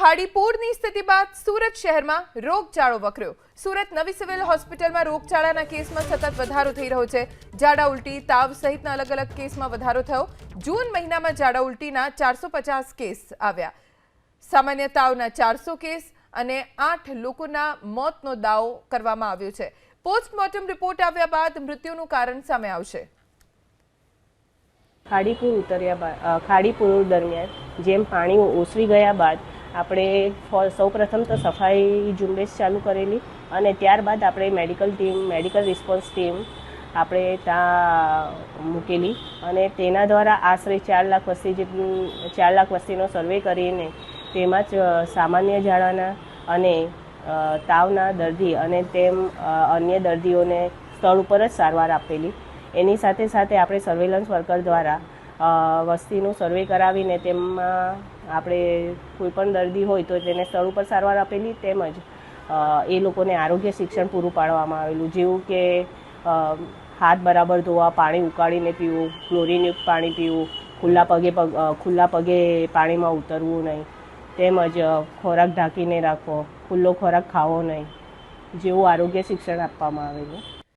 ખાડીપુરની સ્થિતિ બાદ સુરત શહેરમાં રોગચાળો વકર્યો. સુરત નવી સિવિલ હોસ્પિટલમાં રોગચાળાના કેસમાં સતત વધારો થઈ રહ્યો છે. ઝાડા ઉલટી, તાવ સહિતના અલગ અલગ કેસમાં વધારો થયો. જૂન મહિનામાં ઝાડા ઉલટીના ચારસો પચાસ કેસ આવ્યા. સામાન્ય તાવના ચારસો કેસ અને આઠ લોકોના મોતનો દાવો કરવામાં આવ્યો છે. પોસ્ટમોર્ટમ રિપોર્ટ આવ્યા બાદ મૃત્યુનું કારણ સામે આવશે. ખાડીપુર ઉતર્યા બાદ ખાડીપુર દરમિયાન જેમ પાણી ઓસરી ગયા બાદ આપણે સૌપ્રથમ તો સફાઈ ઝુંબેશ ચાલુ કરેલી અને ત્યારબાદ આપણે medical team, medical response team આપણે ત્યાં મૂકેલી અને તેના દ્વારા આશરે ચાર લાખ વસ્તી જેટલું, ચાર લાખ વસ્તીનો સર્વે કરીને તેમાં જ સામાન્ય ઝાડાના અને તાવના દર્દી અને તેમ અન્ય દર્દીઓને સ્થળ ઉપર જ સારવાર આપેલી. એની સાથે સાથે આપણે સર્વેલન્સ વર્કર દ્વારા વસ્તીનું સર્વે કરાવીને તેમાં આપણે કોઈ પણ દર્દી હોય તો તેને સ્થળ ઉપર સારવાર આપેલી તેમજ એ લોકોને આરોગ્ય શિક્ષણ પૂરું પાડવામાં આવેલું. જેવું કે હાથ બરાબર ધોવા, પાણી ઉકાળીને પીવું, ક્લોરીનયુક્ત પાણી પીવું, ખુલ્લા પગે પગ ખુલ્લા પગે પાણીમાં ઉતરવું નહીં. તેમજ ખોરાક ઢાંકીને રાખવો, ખુલ્લો ખોરાક ખાવો નહીં. જેવું આરોગ્ય શિક્ષણ આપવામાં આવેલું.